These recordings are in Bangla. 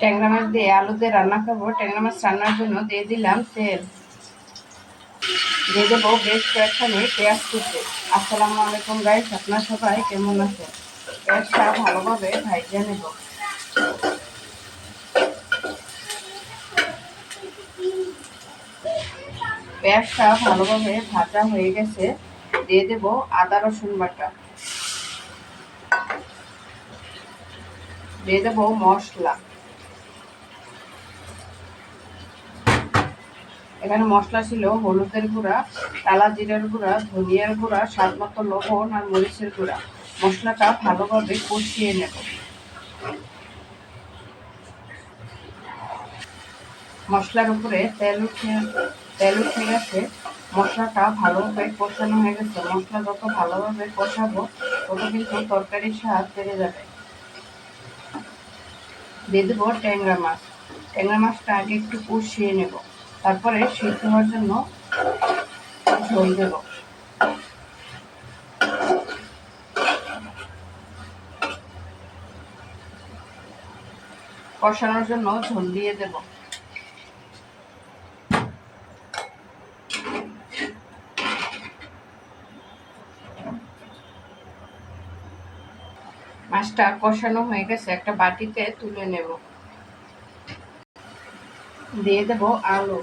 ট্যাংরা মাছ দিয়ে আলু দিয়ে রান্না করব। ট্যাংরা মাছ রান্নার জন্য দিয়ে দিলাম তেল। দিয়ে দেবো বেশ কয়েকখানি পেঁয়াজ কুচি। আসসালামু আলাইকুম গাইস আপনার সবাই কেমন আছে পেঁয়াজটা ভালোভাবে ভাইজে নেব। পেঁয়াজটা ভালোভাবে ভাজা হয়ে গেছে। দিয়ে দেব আদা, রসুন বাটা। দিয়ে দেবো মশলা। এখানে মশলা ছিল, হলুদের গুঁড়া, কালা জিরার গুঁড়া, ধনিয়ার গুঁড়া, স্বাদ মতো লবণ আর মরিচের গুঁড়া। মশলাটা ভালোভাবে কষিয়ে নেব। মশলার উপরে তেল উঠে তেল উঠে গেছে। মশলাটা ভালোভাবে কষানো হয়ে গেছে। মশলা যত ভালোভাবে কষাবো, তত কিন্তু তরকারির স্বাদ বেড়ে যাবে। দিয়ে দেবো ট্যাংরা মাছ। ট্যাংরা মাছটা আগে একটু কষিয়ে নেব। তারপরে সিদ্ধ হওয়ার জন্য ঝোল দেব। কষানোর জন্য ঝোল দিয়ে দেব। মাছটা কষানো হয়ে গেছে, একটা বাটিতে তুলে নেব। দিয়ে দেব আলু।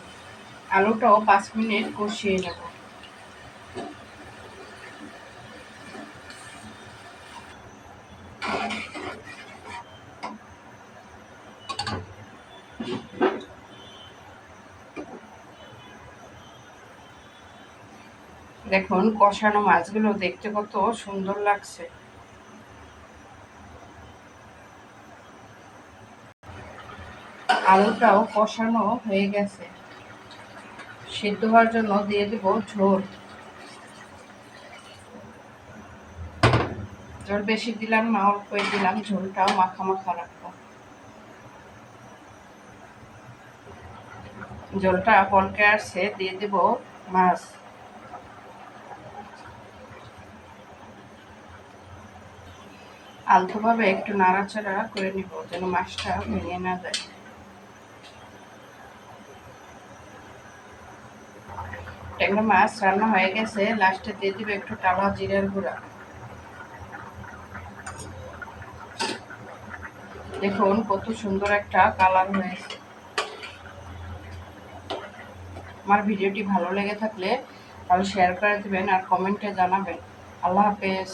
আলুটাও পাঁচ মিনিট কষিয়ে নেব। দেখুন, কষানো মাছগুলো দেখতে কত সুন্দর লাগছে। আলুটাও কষানো হয়ে গেছে। সিদ্ধ হওয়ার জন্য দিয়ে দেব ঝোল। ঝোল বেশি দিলাম না, অল্প দিলাম, ঝোলটাও মাখা মাখা রাখব। ঝোলটা বলকে আসছে, দিয়ে দেব মাছ। আলতোভাবে একটু নাড়াচাড়া করে নিব, যেন মাছটা ভেঙে না যায়। ট্যাংরা মাছ রান্না হয়ে গেছে। লাস্টে দিয়ে দিবে একটু টালা জিরার গুঁড়া। দেখুন, কত সুন্দর একটা কালার হয়েছে। আমার ভিডিওটি ভালো লেগে থাকলে তাহলে শেয়ার করে দেবেন আর কমেন্টে জানাবেন। আল্লাহ হাফেজ।